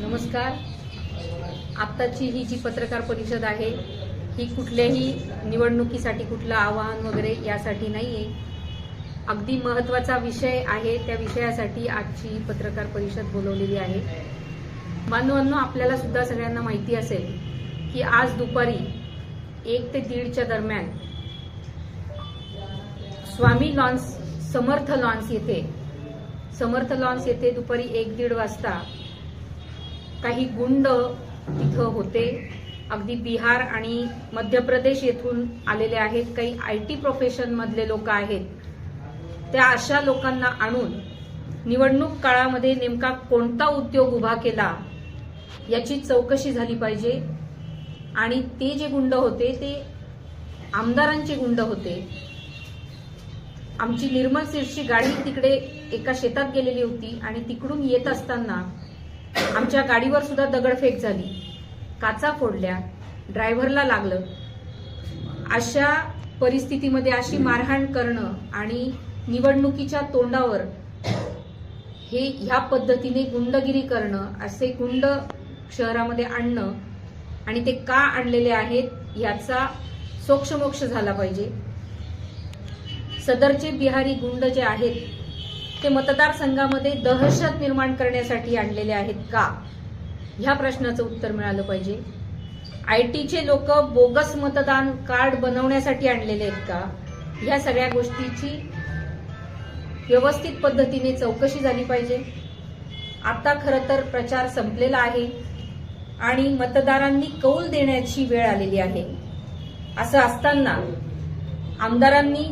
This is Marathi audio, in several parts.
नमस्कार. आत्ताची ही जी पत्रकार परिषद आहे ही कुठल्याही निवडणुकीसाठी कुठलं आवाहन वगैरे यासाठी नाही आहे अगदी महत्त्वाचा विषय आहे त्या विषयासाठी आजची पत्रकार परिषद बोलवलेली आहे. बांधवांनो आपल्याला सुद्धा सगळ्यांना माहिती असेल की आज दुपारी एक ते दीडच्या दरम्यान स्वामी लॉन्स समर्थ लॉन्स येथे समर्थ लॉन्स येथे दुपारी एक दीड वाजता काही गुंड तिथं होते. अगदी बिहार आणि मध्य प्रदेश येथून आलेले आहेत. काही आय टी प्रोफेशनमधले लोक आहेत. त्या अशा लोकांना आणून निवडणूक काळामध्ये नेमका कोणता उद्योग उभा केला याची चौकशी झाली पाहिजे. आणि ते जे गुंड होते ते आमदारांचे गुंड होते. आमची निर्मल सिरची गाडी तिकडे एका शेतात गेलेली होती आणि तिकडून येत असताना आमच्या गाडीवर सुद्धा दगडफेक झाली. काचा फोडल्या ड्रायव्हरला लागलं. अशा परिस्थितीमध्ये अशी मारहाण करणं आणि निवडणुकीच्या तोंडावर हे ह्या पद्धतीने गुंडगिरी करणं असे गुंड शहरामध्ये आणणं आणि ते का आणलेले आहेत याचा सोक्षमोक्ष झाला पाहिजे. सदरचे बिहारी गुंड जे आहेत ते मतदारसंघामध्ये दहशत निर्माण करण्यासाठी आणलेले आहेत का? ह्या प्रश्नाचं उत्तर मिळालं पाहिजे. आय टीचे लोक बोगस मतदान कार्ड बनवण्यासाठी आणलेले आहेत का? ह्या सगळ्या गोष्टीची व्यवस्थित पद्धतीने चौकशी झाली पाहिजे. आता खरं तर प्रचार संपलेला आहे आणि मतदारांनी कौल देण्याची वेळ आलेली आहे. असं असताना आमदारांनी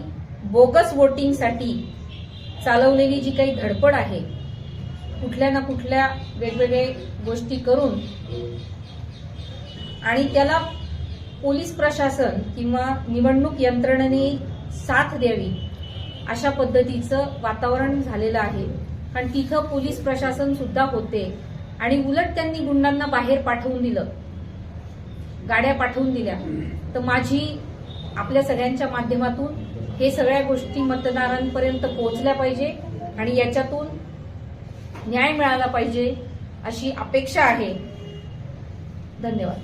बोगस वोटिंगसाठी चालवलेली जी काही धडपड आहे कुठल्या ना कुठल्या वेगवेगळे गोष्टी करून आणि त्याला पोलीस प्रशासन किंवा निवडणूक यंत्रणेने साथ द्यावी अशा पद्धतीचं वातावरण झालेलं आहे. कारण तिथं पोलीस प्रशासन सुद्धा होते आणि उलट त्यांनी गुंडांना बाहेर पाठवून दिलं. गाड्या पाठवून दिल्या. तर माझी आपल्या सगळ्यांच्या माध्यमातून हे सगळ्या गोष्टी मतदारांपर्यंत पोहोचल्या पाहिजे आणि याच्यातून न्याय मिळाला पाहिजे अशी अपेक्षा आहे. धन्यवाद.